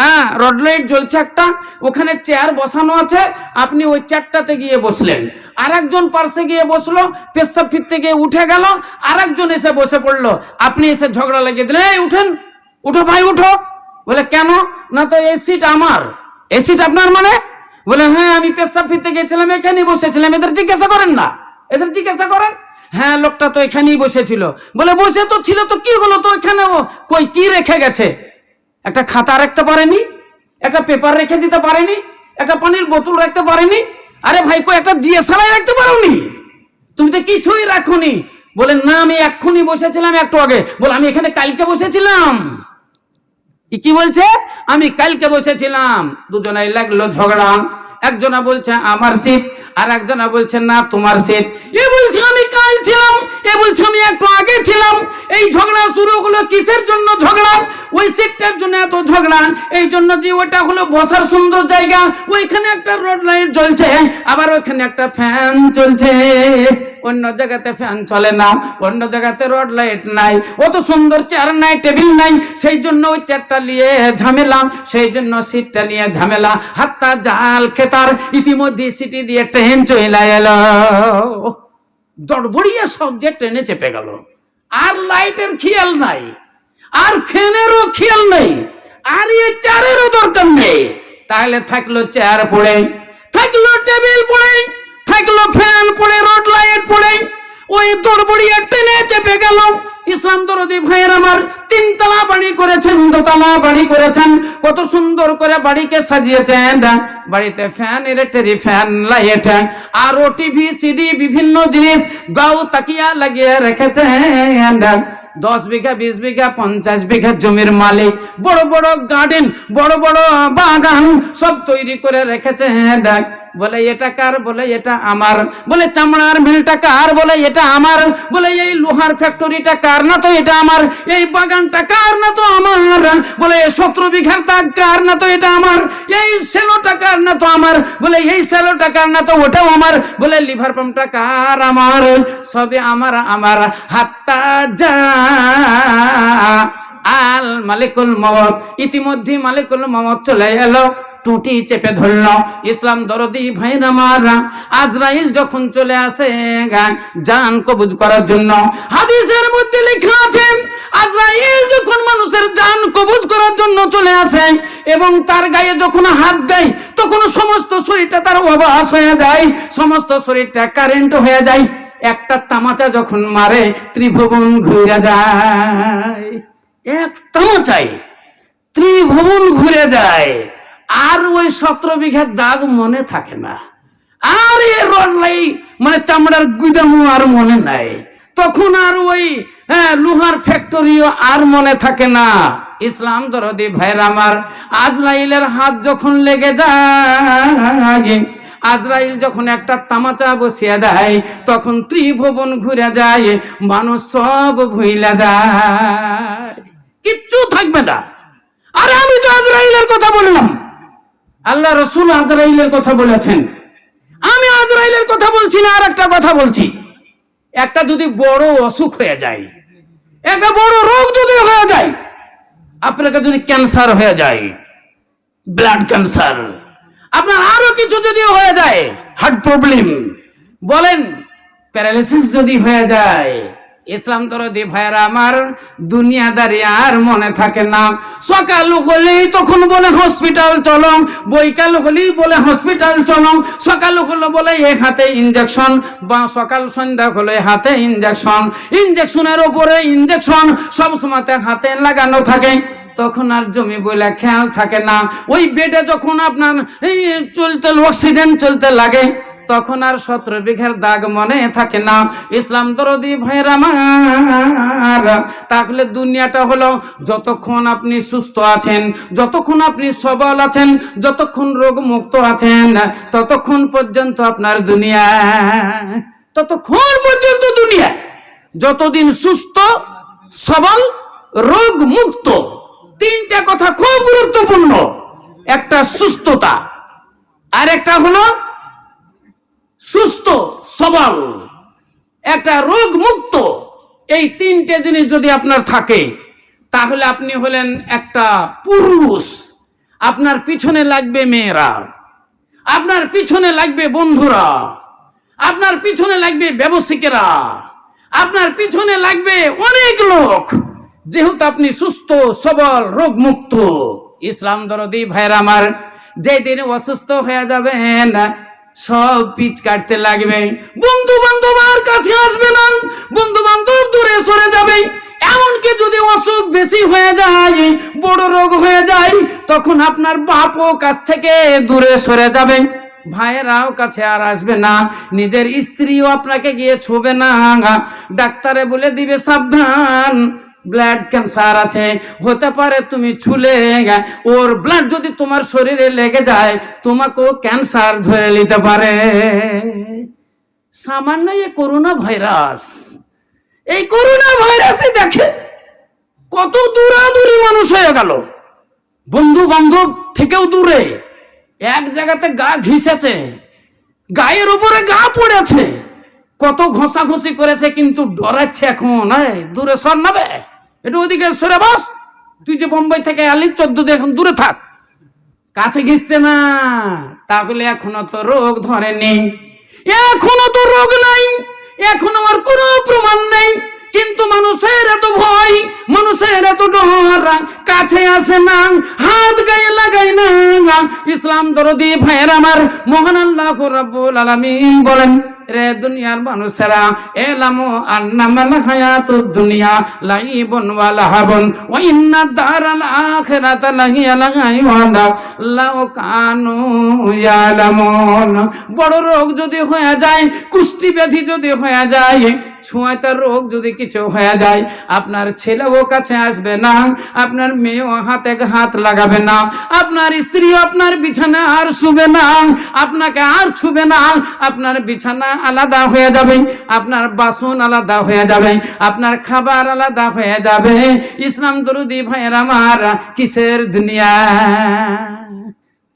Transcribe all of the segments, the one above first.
হ্যাঁ rod light জ্বলছে একটা, ওখানে চেয়ার বসানো আছে, আপনি ওই চেয়ারটাতে গিয়ে বসলেন। আর একজন পার্শ্বে গিয়ে বসল, পেশাব ফিরতে গিয়ে উঠে গেল আর একজন এসে বসে পড়ল। আপনি এসে ঝগড়া লাগিয়ে দিলেন, এই, উঠেন, উঠো ভাই, উঠো। বলে, কেন? না তো এই সিট আমার। এই সিট আপনার মানে? বলে হ্যাঁ আমি পেশাব ফিরতে গিয়েছিলাম, এখানেই বসেছিলাম। এদের জিজ্ঞাসা করেন না। এদের জিজ্ঞাসা করেন? হ্যাঁ লোকটা তো এখানেই বসেছিল। বলে, বসে তো ছিল তো, কি হলো তো এখানে কই, কি রেখে গেছে? একটা খাতা রাখতে পারেনি, একটা পেপার রেখে দিতে পারেনি, একটা পানির বোতল রাখতে পারেনি। আরে ভাই কো একটা দিয়ে সালাই রাখতে পারোনি? তুমি তো কিছুই রাখোনি। বলে, না, আমি এক্ষুনি বসেছিলাম একটু আগে। বলে, আমি এখানে কালকে বসেছিলাম। কি বলছে? আমি কালকে বসেছিলাম। দুজনাই লাগল ঝগড়া। একজনা বলছে, আমার সিট আর একজনা বলছে, না, তোমার সিট এ বলছে, আমি কাল ছিলাম। এ বলছে, আমি একটু আগে ছিলাম। এই ঝগড়া শুরু হলো কিসের জন্য ঝগড়া? ওই সিটটার জন্য এত ঝগড়া। এই জন্য যে ওটা হলো বসার সুন্দর জায়গা। ওইখানে একটা রোড লাইট জ্বলছে, আবার ওইখানে একটা ফ্যান চলছে অন্য জায়গাতে ফ্যান চলে না, অন্য জায়গাতে রড লাইট নাই অত সুন্দর চেয়ার নাই টেবিল নাই, সেই জন্য ওই চেয়ারটা নিয়ে ঝামেলা, সেই জন্য সিটটা নিয়ে ঝামেলা হাত্তা জাল খেতার, ইতিমধ্যে সিটি দিয়ে ট্রেন চলে এলো। দড়বড়িয়ে সব যে ট্রেনে চেপে গেল। আর লাইটের খেয়াল নাই, আর ফ্যানেরও খেয়াল নেই, আর এ চেয়ারেরও দরকার নেই। তাহলে থাকল চেয়ার পড়ে, থাকল টেবিল পড়ে। থাকল ফ্যান পড়ে, রোড লাইট পড়ে, ওই দড়বড়িয়ে ট্রেনে চেপে গেল। ইসলাম দরদি ভাইয়ের আমার তিনতলা বাড়ি করেছেন, দোতলা বাড়ি করেছেন, কত সুন্দর করে বাড়িকে সাজিয়েছেন। বাড়িতে ফ্যান ইলেকট্রিক ফ্যান, লাইট, আরও টিভি, সিডি, বিভিন্ন জিনিস গাও তাকিয়া লাগিয়ে রেখেছেন। দশ বিঘা, বিশ বিঘা, পঞ্চাশ বিঘা জমির মালিক, বড় বড় গার্ডেন বড় বড় বাগান সব তৈরি করে রেখেছেন। বলে এটা কার? বলে এটা আমার। বলে চামড়ার মিলটা কার? বলে এটা আমার। বলে এই লোহার ফ্যাক্টরিটা কার না তো এটা আমার? এই বাগানটা কার না তো আমার? বলে সতেরো বিঘার দাগ কার না তো এটা আমার? এই সেলোটা কার না তো আমার? বলে এই সেলোটা কার না তো ওটাও আমার? বলে লিভার পাম্পটা কার? আমার। সবে আমার আমার হাত্তা যা। আল মালিকুল মমত ইতিমধ্যে মালিকুল মমত চলে এলো। টুটি চেপে ধরল। ইসলাম দরদি ভাইরা মারা, আজরাইল যখন চলে আসে জান কবুজ করার জন্য। হাদিসের মধ্যে লেখা আছে, আজরাইল যখন মানুষের জান কবুজ করার জন্য চলে আসে এবং তার গায়ে যখন হাত দেয়, তখন সমস্ত শরীরটা তার অবাস হয়ে যায়, সমস্ত শরীরটা কারেন্ট হয়ে যায়। একটা তামাচা যখন মারে, ত্রিভুবন ঘুরে যায়। এক তামাচাই ত্রিভুবন ঘুরে যায়। আর ওই সতেরো বিঘার দাগ মনে থাকে না। আর এ রডলাই মানে চামড়ার গুদামও আর মনে নাই। তখন আর ওই লোহার ফ্যাক্টরিও আর মনে থাকে না। ইসলাম দরদি ভাইয়ের আমার, আজরাইলের হাত যখন লেগে যায়, আজরাইল যখন একটা তামাচা বসিয়া দেয়, তখন ত্রিভুবন ঘুরে যায়, মানুষ সব ভুইলা যায়। কিচ্ছু থাকবে না। আরে আমি তো আজরাইলের কথা বললাম। আল্লাহ রসুল আজরাইলের কথা বলেছেন। আমি আজরাইলের কথা বলছি না আর একটা কথা বলছি। একটা যদি বড় অসুখ হয়ে যায়, একটা বড় রোগ যদি হয়ে যায়, আপনাকে যদি ক্যান্সার হয়ে যায়, ব্লাড ক্যান্সার, আপনার আরও কিছু যদি হয়ে যায়, হার্ট প্রবলেম, বলেন প্যারালিসিস যদি হয়ে যায় ইসলাম দরদি ভাইয়েরা, আমার দুনিয়াদারি আর মনে থাকে না। সকাল হলেই তখন বলে হসপিটাল চলো, বৈকাল হলেই বলে হসপিটাল চলো। সকাল হলো বলে এ হাতে ইঞ্জেকশন বা সকাল সন্ধ্যা হলে হাতে ইঞ্জেকশন ইঞ্জেকশনের ওপরে ইঞ্জেকশন সব সময়তে হাতে লাগানো থাকে। তখন আর জমি বলে খেয়াল থাকে না। ওই বেডে যখন আপনার এই চলতে অক্সিজেন চলতে লাগে তখন আর সতেরো বিঘার দাগ মনে থাকে না। ইসলাম দরদি ভাইয়ের আমার। তাহলে দুনিয়াটা হলো যতক্ষণ আপনি সুস্থ আছেন, যতক্ষণ আপনি সবল আছেন, যতক্ষণ রোগ মুক্ত আছেন, ততক্ষণ পর্যন্ত আপনার দুনিয়া, ততক্ষণ পর্যন্ত দুনিয়া। যতদিন সুস্থ, সবল রোগ মুক্ত তিনটা কথা খুব গুরুত্বপূর্ণ। একটা সুস্থতা আর একটা হলো সুস্থ, সবল, একটা রোগ মুক্ত, এই তিনটে জিনিস যদি আপনার থাকে, তাহলে আপনি হলেন একটা পুরুষ। আপনার পিছনে লাগবে মেয়েরা। আপনার পিছনে লাগবে বন্ধুরা। আপনার পিছনে লাগবে ব্যবসায়িকেরা আপনার পিছনে লাগবে অনেক লোক। যেহেতু আপনি সুস্থ, সবল, রোগমুক্ত। ইসলাম দরদি ভাইয়ের আমার যেদিন অসুস্থ হয়ে যাবেন সব পিচ কাটতে লাগবে। বন্ধু বান্ধব আর কাছে আসবে না। বন্ধু বান্ধব দূরে সরে যাবে। এমনকি যদি অসুখ বেশি হয়ে যায়, বড় রোগ হয়ে যায়, তখন আপনার বাপও কাছ থেকে দূরে সরে যাবে। ভাইয়েরাও কাছে আর আসবে না। নিজের স্ত্রীও আপনাকে গিয়ে ছুবে না। ডাক্তারে বলে দিবে, সাবধান। ব্লাড ক্যান্সার আছে, হতে পারে তুমি ছুলে ওর ব্লাড যদি তোমার শরীরে লেগে যায়, তোমাকেও ক্যান্সার ধরে নিতে পারে। সামান্য এই করোনা ভাইরাস এই করোনা ভাইরাসে দেখে কত দূরাদূরি মানুষ হয়ে গেল। বন্ধু বান্ধব থেকেও দূরে, এক জায়গাতে গা ঘিসেছে, গায়ের উপরে গা পড়েছে, কত ঘষাঘষি করেছে, কিন্তু ডরাচ্ছে এখন দূরে সর নাবে একটু ওদিকে সরে বস। তুই যে বোম্বাই থেকে আলি, চোদ্দ এখন দূরে থাক। কাছে ঘিসছে না। তাহলে এখনও তো রোগ ধরেনি। এখনও তো রোগ নাই। এখনও আর কোনো প্রমাণ নেই। কিন্তু মানুষের এত ভয়, মানুষের এত ডর। কাছে আসে না, হাত গায়ে লাগাই না। ইসলাম দরদি ভাইয়ের আমার মহান আল্লাহ রাব্বুল আলামিন বলেন। রে দুনিয়ার মানুষেরা, এলামো আন্নামাল হায়াত দুনিয়া, লাইবুন ওয়া লাহাবুন, ওয়া ইন্না দারাল আখিরাত লাহিয়া লাগাইওয়ানা লাও কানু ইয়ালামুন। বড় রোগ যদি হয়ে যায়, কুষ্টি ব্যাধি যদি হয়ে যায় ছুঁয়াতে রোগ যদি কিছু হয়ে যায়, আপনার ছেলেও কাছে আসবে না, আপনার মেয়েও হাতে হাত লাগাবে না, আপনার স্ত্রীও আপনার বিছানা আর শুবে না, আপনাকে আর ছুবে না, আপনার বিছানা আলাদা হয়ে যাবে, আপনার বাসন আলাদা হয়ে যাবে, আপনার খাবার আলাদা হয়ে যাবে। ইসলাম দরুদি ভাইয়ের আমার কিসের দুনিয়া?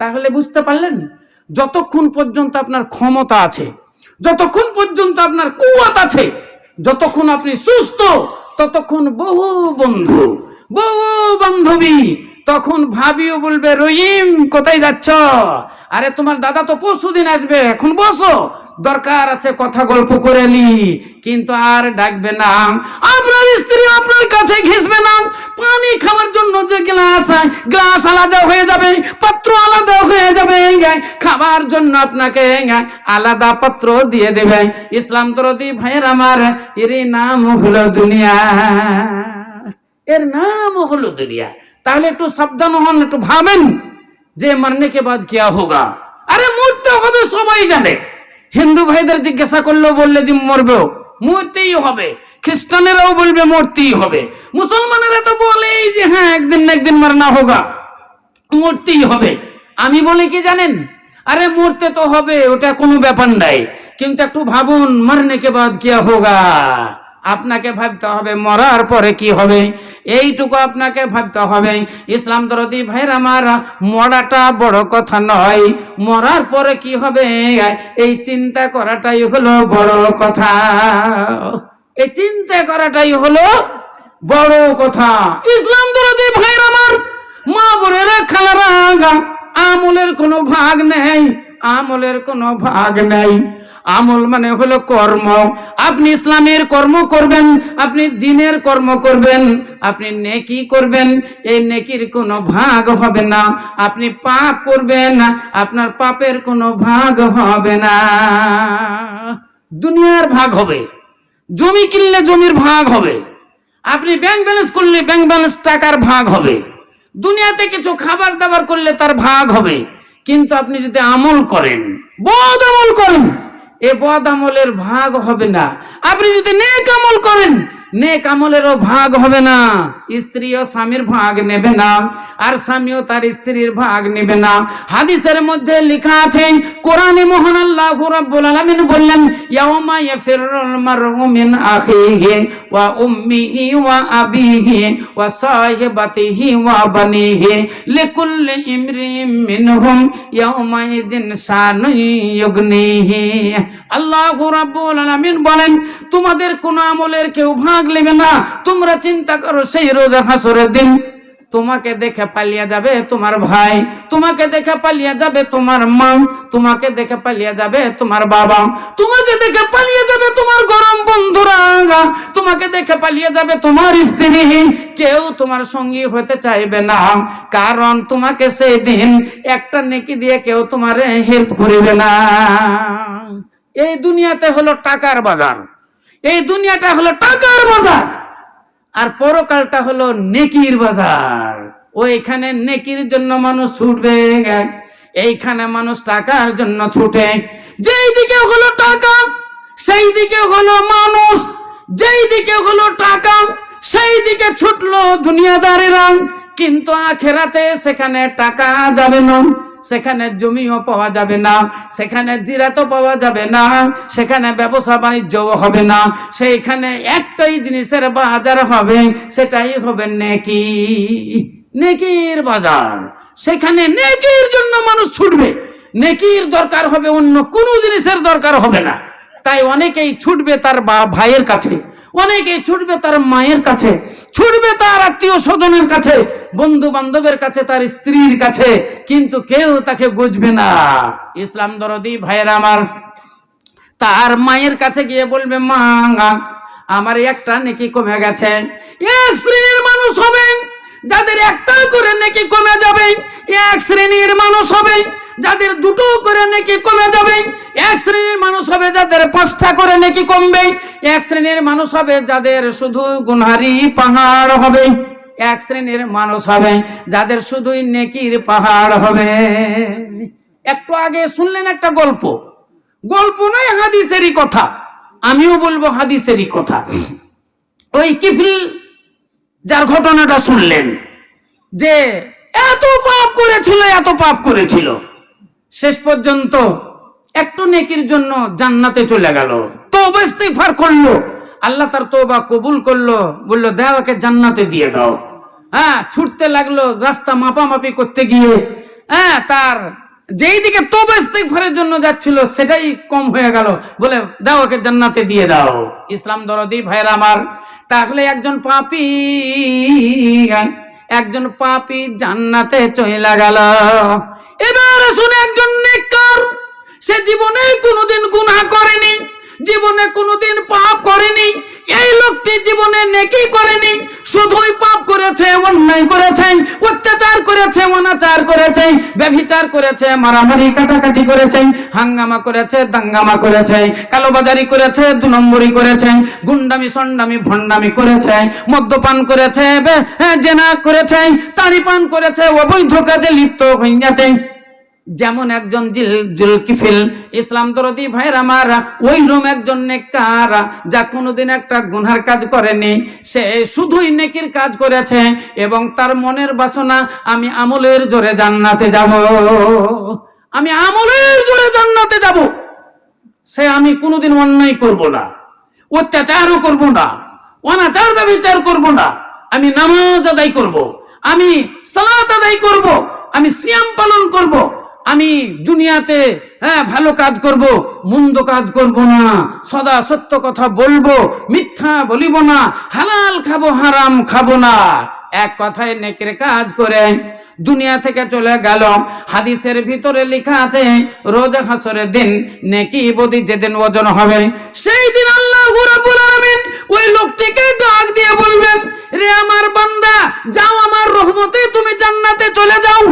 তাহলে বুঝতে পারলেন? যতক্ষণ পর্যন্ত আপনার ক্ষমতা আছে, যতক্ষণ পর্যন্ত আপনার কুয়াত আছে যতক্ষণ আপনি সুস্থ ততক্ষণ বহু বন্ধু বহু। বান্ধবী তখন ভাবিও বলবে, রহিম, কোথায় যাচ্ছ? আরে, তোমার দাদা তো পরশু দিন আসবে, এখন বসো। দরকার আছে কথা গল্প করে নি, কিন্তু আর ডাকবে না। আপনার স্ত্রী আপনার কাছে ঘেসবে না। পানি খাওয়ার জন্য যে গ্লাস গ্লাস আলাদা হয়ে যাবে, পাত্র আলাদা হয়ে যাবে। খাবার জন্য আপনাকে আলাদা পাত্র দিয়ে দেবে। ইসলাম তরদি ভাইয়ের আমার এর নাম হলো দুনিয়া। এর নাম হলো দুনিয়া। তাহলে একটু সাবধান হন, একটু ভাবেন যে মরনে কে বাদ কিয়া হোগা। আরে মরতে হবে, সবাই জানে। হিন্দু ভাইদের জিজ্ঞাসা করলেও বললে যে মরবেও। মরতেই হবে। খ্রিস্টানেরাও বলবে মরতেই হবে। মুসলমানেরা তো বলেই যে হ্যাঁ একদিন না একদিন মারনা হোগা। মরতেই হবে। আমি বলি কি জানেন? আরে মরতে তো হবে, ওটা কোনো ব্যাপার নাই। কিন্তু একটু ভাবুন, মরনে কে বাদ কিয়া হোগা? আপনাকে ভাবতে হবে, মরার পরে কি হবে? এইটুকু আপনাকে ভাবতে হবে। ইসলাম দরদি ভাইয়ের আমার মরাটা বড় কথা নয়। মরার পরে কি হবে? এই চিন্তা করাটাই হলো বড় কথা। এই চিন্তা করাটাই হলো বড় কথা। ইসলাম দরদি ভাইয়ের আমার মা বোনেরা খালারা আমলের কোনো ভাগ নেই, আমলের কোনো ভাগ নেই। আমল মানে হলো কর্ম। আপনি ইসলামের কর্ম করবেন, আপনি দিনের কর্ম করবেন, আপনি নেকি করবেন, এই নেকির কোনো ভাগ হবে না। আপনি পাপ করবেন, আপনার পাপের কোনো ভাগ হবে না। দুনিয়ার ভাগ হবে, জমি কিনলে জমির ভাগ হবে, আপনি ব্যাংক ব্যালেন্স করলে ব্যাংক ব্যালেন্স টাকার ভাগ হবে, দুনিয়াতে কিছু খাবার দাবার করলে তার ভাগ হবে, কিন্তু আপনি যদি আমল করেন বদ আমল করেন এ বদ আমলের ভাগ হবে না। আপনি যদি নেক আমল করেন নেক আমলেরও ভাগ হবে না। স্ত্রীও স্বামীর ভাগ নেবে না, আর স্বামীও তার স্ত্রীর ভাগ নেবে না। হাদিসের মধ্যে লেখা আছে, কোরআনে মহান আল্লাহ রাব্বুল আলামিন বললেন, ইয়াউমা ইয়াফিরুল মারউ মিন আখিহি ওয়া উম্মিহি ওয়া আবিহি ওয়া সাহিবাতিহি ওয়া বানিহি। লিকুল্লি ইমরিম মিনহুম ইয়াউমা ইযিন শানুন ইউগনিহি। আল্লাহ রাব্বুল আলামিন বলেন, তোমাদের কোন আমলের কেউ ভাগ নেবে না। তোমরা চিন্তা করো, সেই রোজা হাসরের দিন তোমাকে দেখে পালিয়ে যাবে তোমার ভাই, তোমাকে দেখে পালিয়ে যাবে তোমার মা, তোমাকে দেখে পালিয়ে যাবে তোমার বাবা, তোমাকে দেখে পালিয়ে যাবে তোমার গরম বন্ধুরা, তোমাকে দেখে পালিয়ে যাবে তোমার স্ত্রী। কেউ তোমার সঙ্গী হতে চাইবে না, কারণ তোমাকে সেই দিন একটা নেকি দিয়ে কেউ তোমার হেল্প করিবে না। এই দুনিয়াতে হলো টাকার বাজার। এই দুনিয়াটা হলো টাকার বাজার, আর পরকালটা হলো নেকির বাজার। ওইখানে নেকির জন্য মানুষ ছুটবে, এইখানে মানুষ টাকার জন্য ছুটে। যেই দিকে হলো টাকা সেই দিকে হলো মানুষ। যেই দিকে হলো টাকা সেই দিকে ছুটলো দুনিয়াদারেরা। কিন্তু আখেরাতে সেখানে টাকা যাবে না। সেখানে জমিও পাওয়া যাবে না, সেখানে জিরাতও পাওয়া যাবে না, সেখানে ব্যবসা বাণিজ্যও হবে না, সেইখানে একটাই জিনিসের বাজার হবে, সেটাই হবে নেকি। নেকির বাজার, সেখানে নেকির জন্য মানুষ ছুটবে, নেকির দরকার হবে অন্য কোনো জিনিসের দরকার হবে না, তাই অনেকেই ছুটবে তার ভাইয়ের কাছে। অনেকেই ছুটবে তার মায়ের কাছে, ছুটবে তার আত্মীয় স্বজনের কাছে বন্ধু বান্ধবের কাছে, তার স্ত্রীর কাছে, কিন্তু কেউ তাকে বুঝবে না। ইসলাম দরদি, ভাইয়ের আমার, তার মায়ের কাছে গিয়ে বলবে, মা, আমার একটা নেকি কমে গেছে। এক শ্রেণির মানুষ হবে যাদের একটাও করে নাকি কমে যাবে, এক শ্রেণির মানুষ হবে। যাদের দুটো করে নাকি কমে যাবে, এক শ্রেণির মানুষ হবে যাদের পাঁচটা করে নাকি কমবে। এক শ্রেণির মানুষ হবে যাদের শুধু গুনহারি পাহাড় হবে। এক শ্রেণির মানুষ হবে যাদের শুধুই নেকির পাহাড় হবে। একটু আগে শুনলেন একটা গল্প। গল্প নয়, হাদিসেরই কথা। আমিও বলব হাদিসেরই কথা। ওই কিফিল যার ঘটনাটা শুনলেন যে এত পাপ করেছিল, এত পাপ করেছিল। শেষ পর্যন্ত একটু নেকির জন্য জান্নাতে চলে গেল। তো ইস্তিগফার করল। আল্লাহ তার তোবা কবুল করল, বলল দেওয়াকে জান্নাতে দিয়ে দাও। হ্যাঁ ছুটতে লাগল, রাস্তা মাপামাপি করতে গিয়ে হ্যাঁ তার যেই দিকে তোবা ইস্তিগফারের জন্য যাচ্ছিল, সেটাই কম হয়ে গেল। বলে, দাও ওকে জান্নাতে দিয়ে দাও। ইসলাম দরদি, ভাইয়ের আমার, তাহলে একজন পাপি, একজন পাপী জান্নাতে চইলা গেল। এবার শুনে একজন নেকর সে জীবনে কোনোদিন গুনাহ করেনি, জীবনে কোনোদিন পাপ করেনি, এই লোকটি জীবনে নেকি করেনি, শুধুই পাপ করেছে, অন্যায় করেছে, অত্যাচার করেছে, অনাচার করেছে, ব্যভিচার করেছে, মারামারি কাটাকাটি করেছে, হাঙ্গামা করেছে, দাঙ্গামা করেছে, কালোবাজারি করেছে, দু নম্বরি করেছে, গুন্ডামি সন্ডামি ভণ্ডামি করেছে, মদ্যপান করেছে জেনা করেছে তাড়ি পান করেছে, অবৈধ কাজে লিপ্ত হইয়াছে। যেমন একজন জিল জুলকিফিল, ইসলাম দরদি ভাইয়ের আমার ওই রুম একজন নেককার, যা কোনোদিন একটা গুনহার কাজ করেনি। সে শুধুই নেকির কাজ করেছে এবং তার মনের বাসনা, আমি আমলের জোরে জান্নাতে যাব। আমি আমলের জোরে জান্নাতে যাব। সে আমি কোনোদিন অন্যায় করব না, অত্যাচারও করব না, অনাচার ব্যবচার করব না। আমি নামাজ আদায় করব, আমি সালাত আদায় করব, আমি সিয়াম পালন করব। আমি দুনিয়াতে হ্যাঁ ভালো কাজ করব, মন্দ কাজ করব না, সদা সত্য কথা বলব, মিথ্যা বলিব না, হালাল খাব, হারাম খাব না। এক কথায় নেকের কাজ করে দুনিয়া থেকে চলে গেল। হাদিসের ভিতরে লেখা আছে, রোজা হাসরের দিন নেকি বদি যেদিন ওজন হবে, সেই দিন আল্লাহ ওই লোকটিকে ডাক দিয়ে বলবেন, রে আমার বান্দা, যাও আমার রহমতে তুমি জান্নাতে চলে যাও।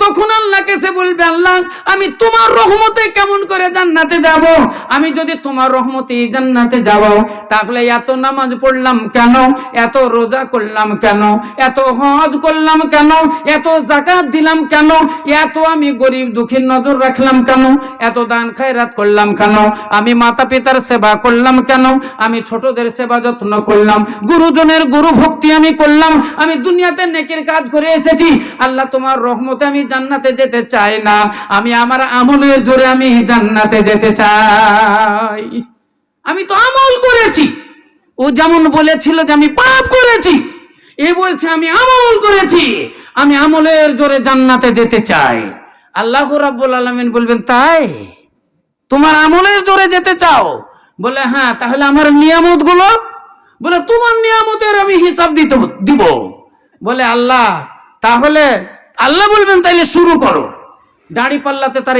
তখন আল্লাহকে সে বলবে, আল্লাহ, আমি তোমার রহমতে কেমন করে জান্নাতে যাব? আমি যদি তোমার রহমতে জান্নাতে যাব, তাহলে এত নামাজ পড়লাম কেন? এত রোজা করলাম কেন? এত হজ করলাম কেন? এত জাকাত দিলাম কেন? এত আমি গরিব দুঃখীর নজর রাখলাম কেন? এত দান খায়রাত করলাম কেন? আমি মাতা পিতার সেবা করলাম কেন? আমি ছোটদের সেবা যত্ন করলাম, গুরুজনের গুরু ভক্তি আমি করলাম, আমি দুনিয়াতে নেকির কাজ করে এসেছি। আল্লাহ, তোমার রহমতে আমি জান্নাতে যেতে চাই না। আমি আমার আমলের জোরে আমি জান্নাতে যেতে চাই। আমি তো আমল করেছি। ও যেমন বলেছিল যে আমি পাপ করেছি, এ বলছে আমি আমল করেছি। আমি আমলের জোরে জান্নাতে যেতে চাই। আল্লাহ রাব্বুল আলামিন বলবেন, তাই? তোমার আমলের জোরে যেতে চাও? বলে হ্যাঁ তাহলে আমার নিয়ামতগুলো বলে, তোমার নিয়ামতের আমি হিসাব দিতে দিব। বলে, আল্লাহ, তাহলে আল্লাহ বলবেন তাইলে শুরু করো। দাড়ি পাল্লাতে তার